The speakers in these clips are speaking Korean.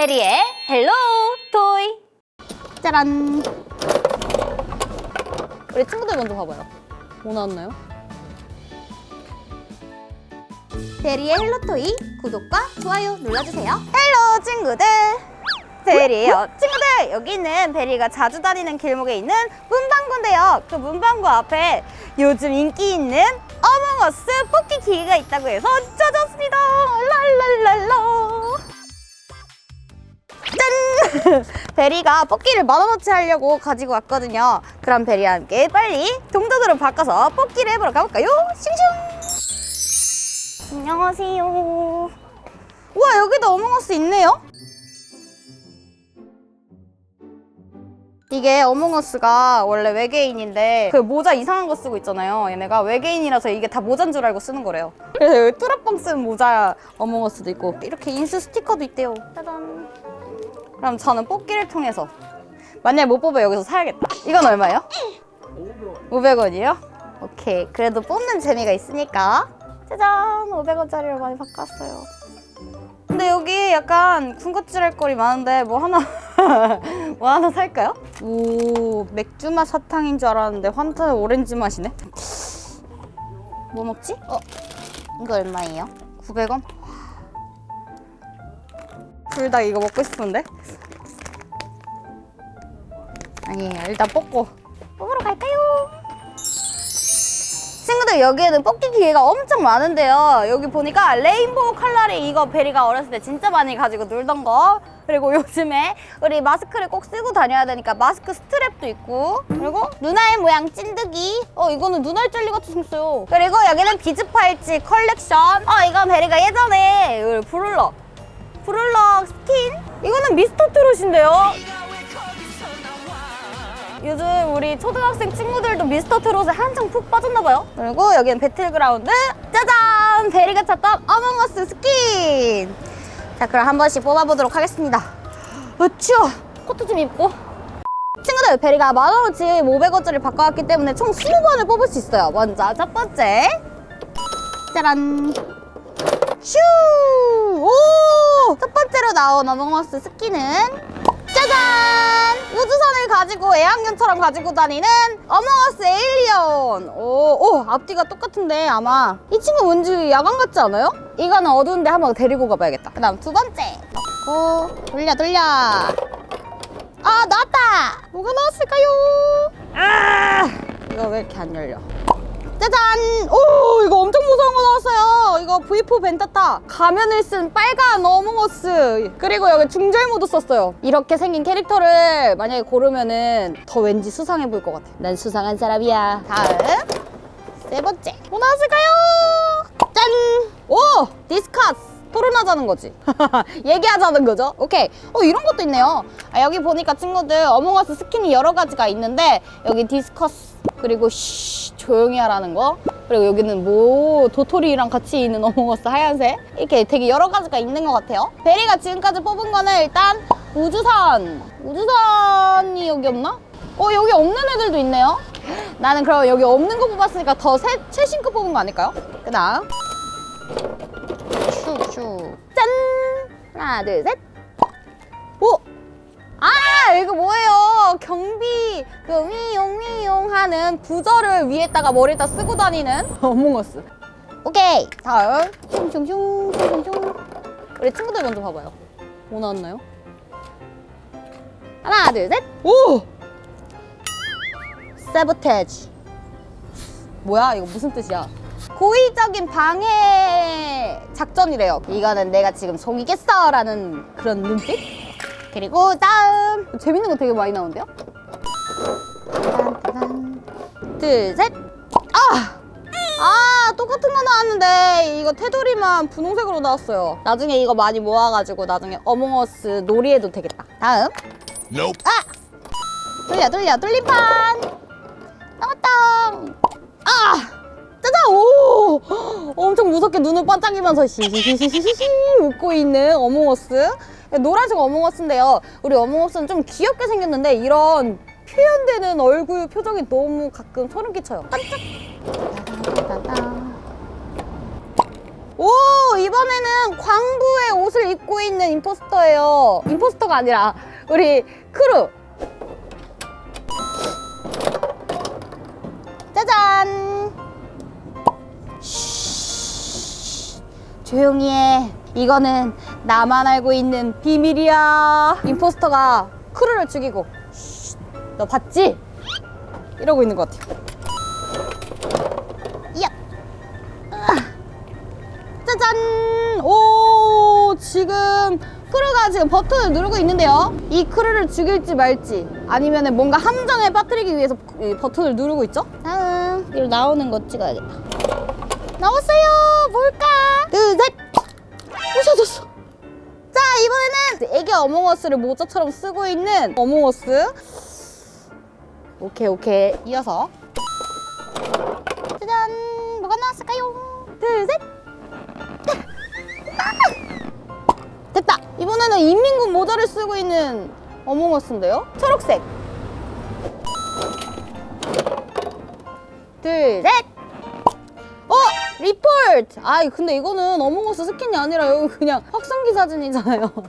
베리의 헬로 토이. 짜란. 우리 친구들 먼저 봐봐요. 뭐 나왔나요? 베리의 헬로 토이. 구독과 좋아요 눌러주세요. 헬로 친구들. 베리예요. 친구들 여기는 베리가 자주 다니는 길목에 있는 문방구인데요. 그 문방구 앞에 요즘 인기 있는 어몽어스 뽑기 기계가 있다고 해서 찾았습니다. 랄랄랄라. 짠! 베리가 뽑기를 만원어치 하려고 가지고 왔거든요. 그럼 베리와 함께 빨리 동전으로 바꿔서 뽑기를 해보러 가볼까요? 싱싱! 안녕하세요. 우와, 여기도 어몽어스 있네요? 이게 어몽어스가 원래 외계인인데 그 모자 이상한 거 쓰고 있잖아요. 얘네가 외계인이라서 이게 다 모자인 줄 알고 쓰는 거래요. 그래서 여기 뚜라빵 쓴 모자 어몽어스도 있고 이렇게 인스 스티커도 있대요. 짜잔. 그럼 저는 뽑기를 통해서 만약 못 뽑으면 여기서 사야겠다. 이건 얼마예요? 500원이요? 오케이. 그래도 뽑는 재미가 있으니까 짜잔 500원짜리로 많이 바꿨어요. 근데 여기 약간 군것질 할 거리 많은데 뭐 하나 뭐 하나 살까요? 오 맥주 맛 사탕인 줄 알았는데 환타 오렌지 맛이네. 뭐 먹지? 어 이거 얼마예요? 900원? 둘 다 이거 먹고 싶은데? 아니에요. 일단 뽑고 뽑으러 갈까요? 친구들 여기에는 뽑기 기회가 엄청 많은데요. 여기 보니까 레인보우 칼날이 이거 베리가 어렸을 때 진짜 많이 가지고 놀던 거. 그리고 요즘에 우리 마스크를 꼭 쓰고 다녀야 되니까 마스크 스트랩도 있고 그리고 눈알 모양 찐득이 어 이거는 눈알 젤리 같이 생겼어요 그리고 여기는 비즈 팔찌 컬렉션 어 이건 베리가 예전에 그 브룰러 브룰러 스킨 이거는 미스터 트롯인데요 요즘 우리 초등학생 친구들도 미스터 트롯에 한창 푹 빠졌나봐요. 그리고 여기는 배틀그라운드. 짜잔! 베리가 찾던 어몽어스 스킨. 자, 그럼 한 번씩 뽑아보도록 하겠습니다. 어, 추워. 코트 좀 입고. 친구들, 베리가 만원어치 500원짜리 바꿔왔기 때문에 총 20번을 뽑을 수 있어요. 먼저 첫 번째. 짜란. 슈! 오! 첫 번째로 나온 어몽어스 스킨은 짜잔! 우주선을 가지고 애완견처럼 가지고 다니는 어몽어스 에일리언. 오, 오, 앞뒤가 똑같은데 아마 이 친구 뭔지 야광 같지 않아요? 이거는 어두운데 한번 데리고 가봐야겠다. 그 다음 두 번째 넣고 돌려 돌려. 아 나왔다. 뭐가 나왔을까요? 아, 이거 왜 이렇게 안 열려? 짜잔! 오, V4 벤타타. 가면을 쓴 빨간 어몽어스. 그리고 여기 중절 모드 썼어요. 이렇게 생긴 캐릭터를 만약에 고르면은 더 왠지 수상해 보일 것 같아. 난 수상한 사람이야. 다음. 세 번째. 뭐 나왔을까요? 짠! 오! 디스커스! 토론하자는 거지. 얘기하자는 거죠. 오케이. 어, 이런 것도 있네요. 아, 여기 보니까 친구들 어몽어스 스킨이 여러 가지가 있는데 여기 디스커스 그리고 쉬 조용히 하라는 거 그리고 여기는 뭐 도토리랑 같이 있는 어몽어스 하얀색 이렇게 되게 여러 가지가 있는 것 같아요. 베리가 지금까지 뽑은 거는 일단 우주선. 우주선이 여기 없나? 어 여기 없는 애들도 있네요. 나는 그럼 여기 없는 거 뽑았으니까 더 새, 최신 거 뽑은 거 아닐까요? 그 다음 슉슉 짠 하나 둘셋 이거 뭐예요? 경비 그 위용 위용 하는 부저를 위에다가 머리에다 쓰고 다니는? 어몽어스 오케이. 다음. 슝슝슝 슝슝슝. 우리 친구들 먼저 봐봐요. 뭐 나왔나요? 하나 둘 셋. 오! 세보테지 뭐야 이거 무슨 뜻이야? 고의적인 방해 작전이래요. 이거는 내가 지금 속이겠어 라는 그런 눈빛 그리고 다음. 재밌는 거 되게 많이 나오는데요? 둘셋. 아! 아 똑같은 거 나왔는데 이거 테두리만 분홍색으로 나왔어요. 나중에 이거 많이 모아가지고 나중에 어몽어스 놀이해도 되겠다. 다음. Nope. 돌려 돌려. 돌림판. 나왔다. 아 오 엄청 무섭게 눈을 반짝이면서 시시시시시시 웃고 있는 어몽어스 노란색 어몽어스인데요 우리 어몽어스는 좀 귀엽게 생겼는데 이런 표현되는 얼굴 표정이 너무 가끔 소름 끼쳐요 따다다다다. 오 이번에는 광부의 옷을 입고 있는 임포스터예요. 임포스터가 아니라 우리 크루. 조용히 해. 이거는 나만 알고 있는 비밀이야. 임포스터가 크루를 죽이고. 쉬, 너 봤지? 이러고 있는 것 같아요. 야. 짜잔! 오, 지금 크루가 지금 버튼을 누르고 있는데요. 이 크루를 죽일지 말지 아니면 뭔가 함정에 빠뜨리기 위해서 이 버튼을 누르고 있죠? 다음, 여기 나오는 거 찍어야겠다. 나왔어요! 뭘까? 둘, 셋! 부셔졌어. 자, 이번에는 애기 어몽어스를 모자처럼 쓰고 있는 어몽어스. 오케이, 오케이. 이어서. 짜잔! 뭐가 나왔을까요? 둘, 셋! 됐다! 이번에는 인민군 모자를 쓰고 있는 어몽어스인데요? 초록색. 둘, 셋! 어! 리포트! 아이, 근데 이거는 어몽어스 스킨이 아니라 여기 그냥 확성기 사진이잖아요. 알려드립니다,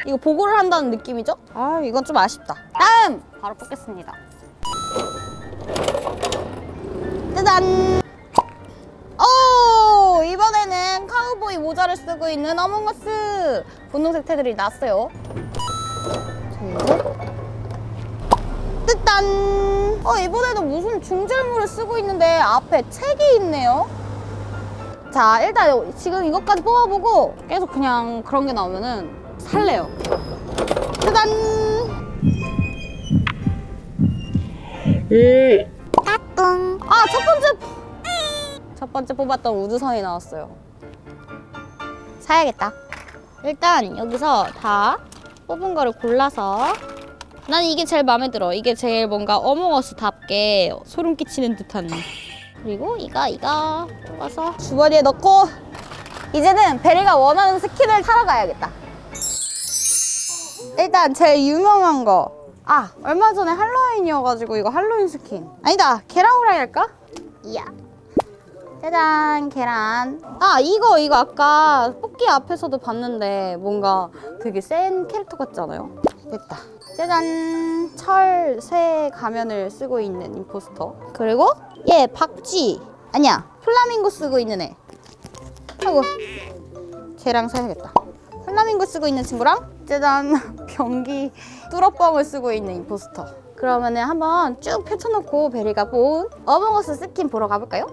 리포트! 이거 보고를 한다는 느낌이죠? 아, 이건 좀 아쉽다. 다음! 바로 뽑겠습니다. 짜잔! 오! 이번에는 카우보이 모자를 쓰고 있는 어몽어스! 분홍색 테두리 났어요. 둘, 셋. 어, 이번에는 무슨 중절모를 쓰고 있는데 앞에 책이 있네요? 자, 일단 지금 이것까지 뽑아보고 계속 그냥 그런 게 나오면은 살래요. 짜잔! 까꿍. 아, 첫 번째. 첫 번째 뽑았던 우주선이 나왔어요. 사야겠다. 일단 여기서 다 뽑은 거를 골라서 난 이게 제일 마음에 들어. 이게 제일 뭔가 어몽어스답게 소름 끼치는 듯한. 그리고 이거 이거 뽑아서 주머니에 넣고 이제는 베리가 원하는 스킨을 사러 가야겠다. 일단 제일 유명한 거. 아 얼마 전에 할로윈이어가지고 이거 할로윈 스킨. 아니다 계란 후라이 할까? 이야. 짜잔 계란. 아 이거 이거 아까 뽑기 앞에서도 봤는데 뭔가 되게 센 캐릭터 같지 않아요? 됐다. 짜잔 철새 가면을 쓰고 있는 임포스터. 그리고 얘 박쥐 아니야 플라밍고 쓰고 있는 애. 아이고 걔랑 사야겠다. 플라밍고 쓰고 있는 친구랑 짜잔 변기 뚜러뻥을 쓰고 있는 임포스터. 그러면은 한번 쭉 펼쳐놓고 베리가 본 어몽어스 스킨 보러 가볼까요?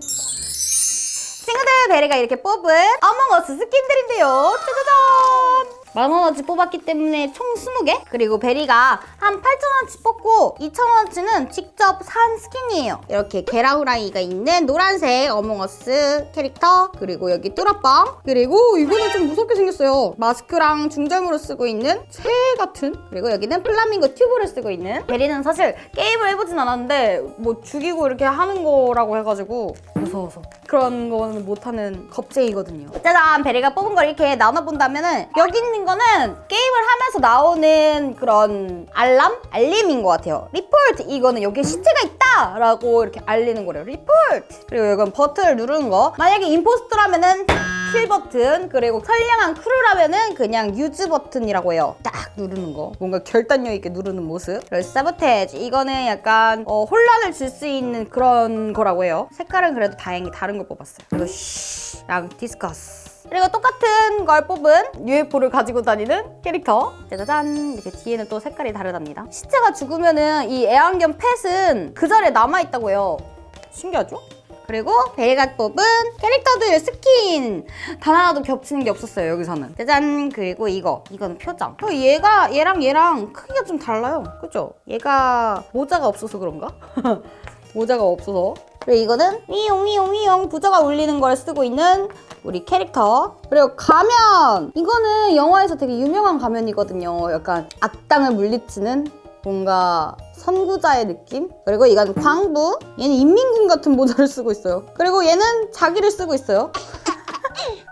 친구들 베리가 이렇게 뽑은 어몽어스 스킨들인데요 짜자잔 만원어치 뽑았기 때문에 총 20개? 그리고 베리가 한 8천원치 뽑고 2천원치는 직접 산 스킨이에요. 이렇게 게라후라이가 있는 노란색 어몽어스 캐릭터 그리고 여기 뚜러뻥 그리고 이거는 좀 무섭게 생겼어요. 마스크랑 중절모를 쓰고 있는 새 같은 그리고 여기는 플라밍고 튜브를 쓰고 있는. 베리는 사실 게임을 해보진 않았는데 뭐 죽이고 이렇게 하는 거라고 해가지고 무서워서. 그런 거는 못하는 겁쟁이거든요. 짜잔! 베리가 뽑은 걸 이렇게 나눠본다면은 여기 있는 거는 게임을 하면서 나오는 그런 알람? 알림인 것 같아요. 리포트! 이거는 여기에 시체가 있다! 라고 이렇게 알리는 거래요. 리포트! 그리고 이건 버튼을 누르는 거. 만약에 임포스터라면은 킬 버튼 그리고 선량한 크루라면은 그냥 유즈 버튼이라고 해요. 딱 누르는 거. 뭔가 결단력 있게 누르는 모습. 그리고 사보테지 이거는 약간 어, 혼란을 줄 수 있는 그런 거라고 해요. 색깔은 그래도 다행히 다른 거 뽑았어요. 그리고 쉬랑 디스커스. 그리고 똑같은 걸 뽑은 UFO를 가지고 다니는 캐릭터. 짜자잔! 이렇게 뒤에는 또 색깔이 다르답니다. 시체가 죽으면은 이 애완견 펫은 그 자리에 남아있다고 해요. 신기하죠? 그리고 베리가 뽑은 캐릭터들 스킨! 단 하나도 겹치는 게 없었어요 여기서는. 짜잔! 그리고 이거. 이거는 표정. 어, 얘가 얘랑 얘랑 크기가 좀 달라요. 그죠? 얘가 모자가 없어서 그런가? 모자가 없어서. 그리고 이거는 위용 위용 위용 부저가 울리는 걸 쓰고 있는 우리 캐릭터. 그리고 가면! 이거는 영화에서 되게 유명한 가면이거든요. 약간 악당을 물리치는 뭔가 선구자의 느낌? 그리고 이건 광부? 얘는 인민군 같은 모자를 쓰고 있어요. 그리고 얘는 자기를 쓰고 있어요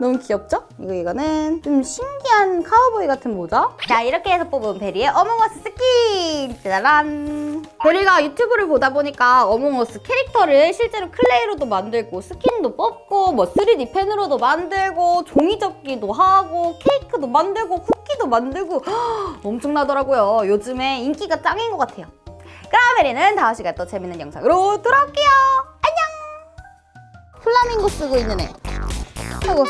너무 귀엽죠? 이거 이거는 좀 신기한 카우보이 같은 모자. 자 이렇게 해서 뽑은 베리의 어몽어스 스킨 짜란. 베리가 유튜브를 보다 보니까 어몽어스 캐릭터를 실제로 클레이로도 만들고 스킨도 뽑고 뭐 3D 펜으로도 만들고 종이접기도 하고 케이크도 만들고 쿠키도 만들고 엄청나더라고요. 요즘에 인기가 짱인 것 같아요. 그럼 베리는 다음 시간에 또 재밌는 영상으로 돌아올게요. 안녕. 플라밍고 쓰고 있는 애. 아이고